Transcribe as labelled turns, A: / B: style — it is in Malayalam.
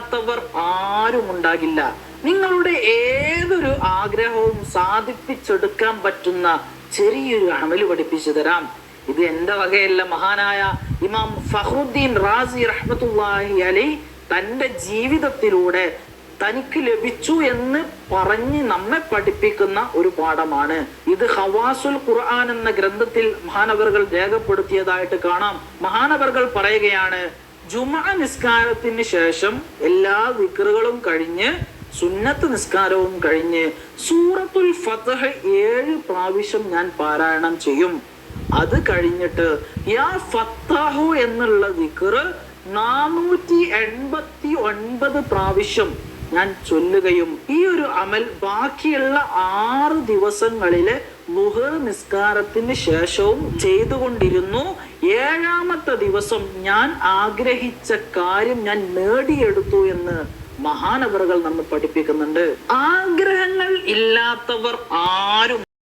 A: ഇല്ലാത്തവർ ആരും ഉണ്ടാകില്ല. നിങ്ങളുടെ ഏതൊരു ആഗ്രഹവും സാധിപ്പിച്ചെടുക്കാൻ പറ്റുന്ന ചെറിയൊരു അമൽ പഠിപ്പിച്ചു തരാം. ഇത് എന്റെ വകയല്ല. മഹാനായ ഇമാം ഫഹ്റുദ്ദീൻ റാസി റഹ്മത്തുള്ളാഹി അലി തന്റെ ജീവിതത്തിലൂടെ തനിക്ക് ലഭിച്ചു എന്ന് പറഞ്ഞ് നമ്മെ പഠിപ്പിക്കുന്ന ഒരു പാഠമാണ്. ഇത് ഹവാസുൽ ഖുർആൻ എന്ന ഗ്രന്ഥത്തിൽ മഹാനവറുകൾ രേഖപ്പെടുത്തിയതായിട്ട് കാണാം. മഹാനവറുകൾ പറയുകയാണ് ജുമാ നിസ്കാരത്തിന് ശേഷം എല്ലാ വിക്രുകളും കഴിഞ്ഞ് സുന്നത്ത് നിസ്കാരവും കഴിഞ്ഞ് സൂറത്തുൽ ഫതഹ് ഏഴ് പ്രാവശ്യം ഞാൻ പാരായണം ചെയ്യും. അത് കഴിഞ്ഞിട്ട് യാ ഫത്താഹു എന്നുള്ള വിക്റ് നാനൂറ്റി എൺപത്തി ഒൻപത് പ്രാവശ്യം ഞാൻ ചൊല്ലുകയും ഈ ഒരു അമൽ ബാക്കിയുള്ള ആറ് ദിവസങ്ങളിലെ മുഹർ നിസ്കാരത്തിന് ശേഷവും ചെയ്തുകൊണ്ടിരുന്നു. ഏഴാമത്തെ ദിവസം ഞാൻ ആഗ്രഹിച്ച കാര്യം ഞാൻ നേടിയെടുത്തു എന്ന് മഹാനവറുകൾ നമ്മൾ പഠിപ്പിക്കുന്നുണ്ട്. ആഗ്രഹങ്ങൾ ഇല്ലാത്തവർ ആരും